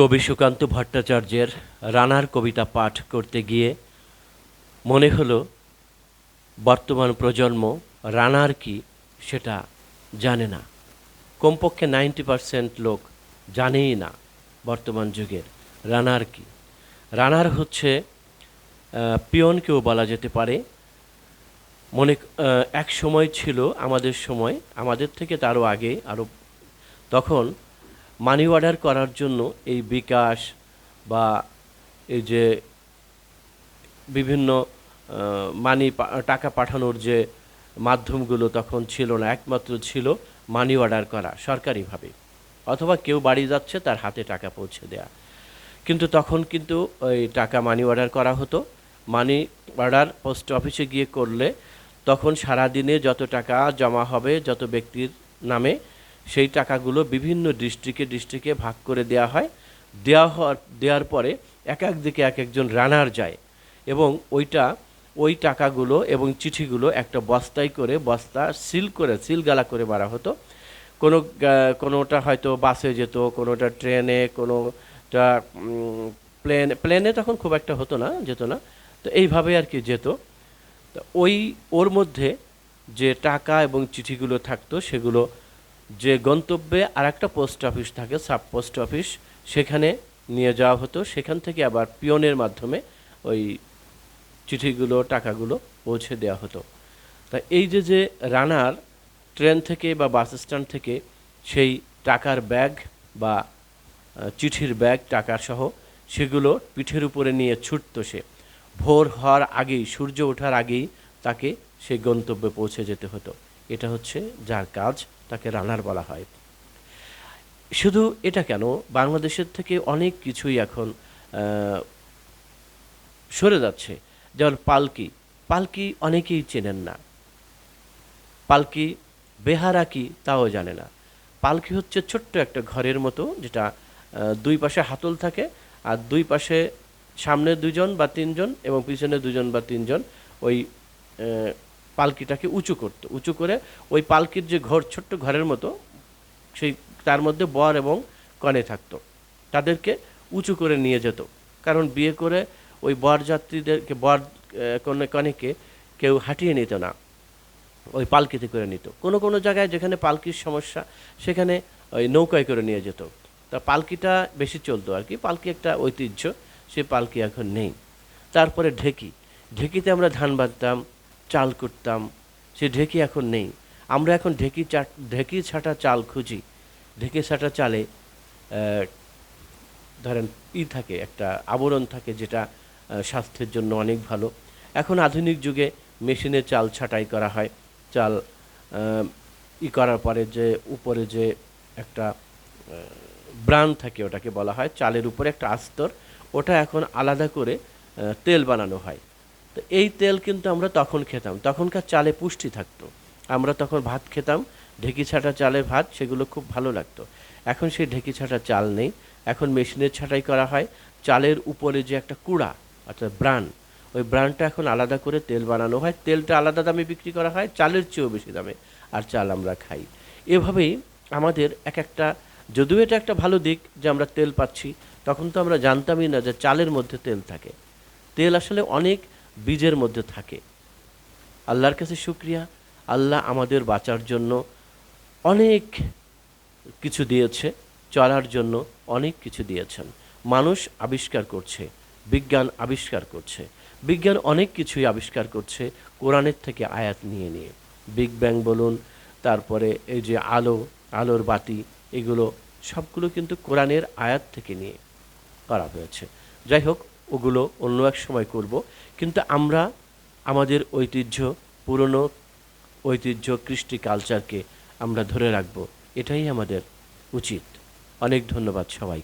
কবি সুকান্ত ভট্টাচার্যের রানার কবিতা পাঠ করতে গিয়ে মনে হলো, বর্তমান প্রজন্ম রানার কি সেটা জানে না। কমপক্ষে নাইনটি পারসেন্ট লোক জানেই না বর্তমান যুগের রানার কি। রানার হচ্ছে পিয়নকেও বলা যেতে পারে। মনে এক সময় ছিল আমাদের সময়, আমাদের থেকে তারও আগে, আরও তখন মানি অর্ডার করার জন্য এই বিকাশ বা এই যে বিভিন্ন মানি টাকা পাঠানোর যে মাধ্যমগুলো তখন ছিল না, একমাত্র ছিল মানি অর্ডার করা সরকারিভাবে। অথবা কেউ বাড়ি যাচ্ছে, তার হাতে টাকা পৌঁছে দেয়া। কিন্তু তখন কিন্তু ওই টাকা মানি অর্ডার করা হতো। মানি অর্ডার পোস্ট অফিসে গিয়ে করলে তখন সারা দিনে যত টাকা জমা হবে, যত ব্যক্তির নামে সেই টাকাগুলো বিভিন্ন ডিস্ট্রিক্টে ডিস্ট্রিক্টে ভাগ করে দেওয়া হয়। দেওয়া হওয়ার দেওয়ার পরে এক এক দিকে এক একজন রানার যায় এবং ওইটা, ওই টাকাগুলো এবং চিঠিগুলো একটা বস্তায় করে, বস্তা সিল করে সিল গালা করে মারা হতো। কোনো কোনোটা হয়তো বাসে যেত, কোনোটা ট্রেনে, কোনোটা প্লেন প্লেনে তখন খুব একটা হতো না, যেত না। তো এইভাবে আর কি যেত। ওই, ওর মধ্যে যে টাকা এবং চিঠিগুলো থাকতো সেগুলো যে গন্তব্যে আর একটা পোস্ট অফিস থাকে, সাব পোস্ট অফিস, সেখানে নিয়ে যাওয়া হতো। সেখান থেকে আবার পিয়নের মাধ্যমে ওই চিঠিগুলো, টাকাগুলো পৌঁছে দেওয়া হতো। তা এই যে যে রানার ট্রেন থেকে বা বাস স্ট্যান্ড থেকে সেই টাকার ব্যাগ বা চিঠির ব্যাগ টাকা সহ সেগুলো পিঠের উপরে নিয়ে ছুটতো সে। ভোর হওয়ার আগেই, সূর্য ওঠার আগেই তাকে সেই গন্তব্যে পৌঁছে যেতে হতো। এটা হচ্ছে যার কাজ। তাকে রানার বলা হয়। শুধু এটা কেন, বাংলাদেশের থেকে অনেক কিছুই এখন সরে যাচ্ছে। যেমন পালকি পালকি অনেকেই চেনেন না। পালকি বেহারা কি তাও জানে না। পালকি হচ্ছে ছোট্ট একটা ঘরের মতো যেটা দুই পাশে হাতল থাকে আর দুই পাশে সামনে দুজন বা তিনজন এবং পিছনে দুজন বা তিনজন ওই পালকিটাকে উঁচু করতো। উঁচু করে ওই পালকির যে ঘর, ছোট্ট ঘরের মতো, সেই তার মধ্যে বর এবং কনে থাকতো। তাদেরকে উঁচু করে নিয়ে যেত। কারণ বিয়ে করে ওই বর যাত্রীদেরকে, বর কনে, কনেকে কেউ হাঁটিয়ে নিত না। ওই পালকিতে করে নিত। কোনো কোনো জায়গায় যেখানে পালকির সমস্যা, সেখানে ওই নৌকায় করে নিয়ে যেত। তা পালকিটা বেশি চলতো আর কি। পালকি একটা ঐতিহ্য, সে পালকি এখন নেই। তারপরে ঢেকি। ঢেকিতে আমরা ধান বাঁধতাম চাল করতাম। সে ঢেকি এখন নেই। আমরা এখন ঢেকি চা, ঢেকি ছাটা চাল খুঁজি। ঢেকি ছাটা চালে ধরেন ই থাকে, একটা আবরণ থাকে যেটা স্বাস্থ্যের জন্য অনেক ভালো। এখন আধুনিক যুগে মেশিনে চাল ছাঁটাই করা হয়। চাল ই করার পরে যে উপরে যে একটা ব্রান থাকে ওটাকে বলা হয়, চালের উপরে একটা আস্তর। ওটা এখন আলাদা করে তেল বানানো হয়। তো এই তেল কিন্তু আমরা তখন খেতাম। তখনকার চালে পুষ্টি থাকতো। আমরা তখন ভাত খেতাম। ঢেকি ছাটা চালের ভাত, সেগুলো খুব ভালো লাগতো। এখন সেই ঢেকি ছাটা চাল নেই। এখন মেশিনের ছাঁটাই করা হয়। চালের উপরে যে একটা কুড়া, অর্থাৎ ব্রান ওই ব্রানটা এখন আলাদা করে তেল বানানো হয়। তেলটা আলাদা দামে বিক্রি করা হয়, চালের চেয়েও বেশি দামে। আর চাল আমরা খাই। এভাবেই আমাদের এক একটা, যদিও এটা একটা ভালো দিক যে আমরা তেল পাচ্ছি, তখন তো আমরা জানতামই না যে চালের মধ্যে তেল থাকে। তেল আসলে অনেক বীজের মধ্যে থাকে। আল্লাহর কাছে শুক্রিয়া। আল্লাহ আমাদের বাঁচার জন্য অনেক কিছু দিয়েছে, চলার জন্য অনেক কিছু দিয়েছেন। মানুষ আবিষ্কার করছে, বিজ্ঞান আবিষ্কার করছে। বিজ্ঞান অনেক কিছুই আবিষ্কার করছে, কোরআনের থেকে আয়াত নিয়ে নিয়ে। বিগ ব্যাং বলুন, তারপরে এই যে আলো, আলোর বাতি, এগুলো সবগুলো কিন্তু কোরআনের আয়াত থেকে নিয়ে করা হয়েছে। যাই হোক ওগুলো অন্য এক সময় করব। কিন্তু আমরা আমাদের ঐতিহ্য, পুরনো ঐতিহ্য, কৃষ্টি কালচারকে আমরা ধরে রাখব। এটাই আমাদের উচিত। অনেক ধন্যবাদ সবাই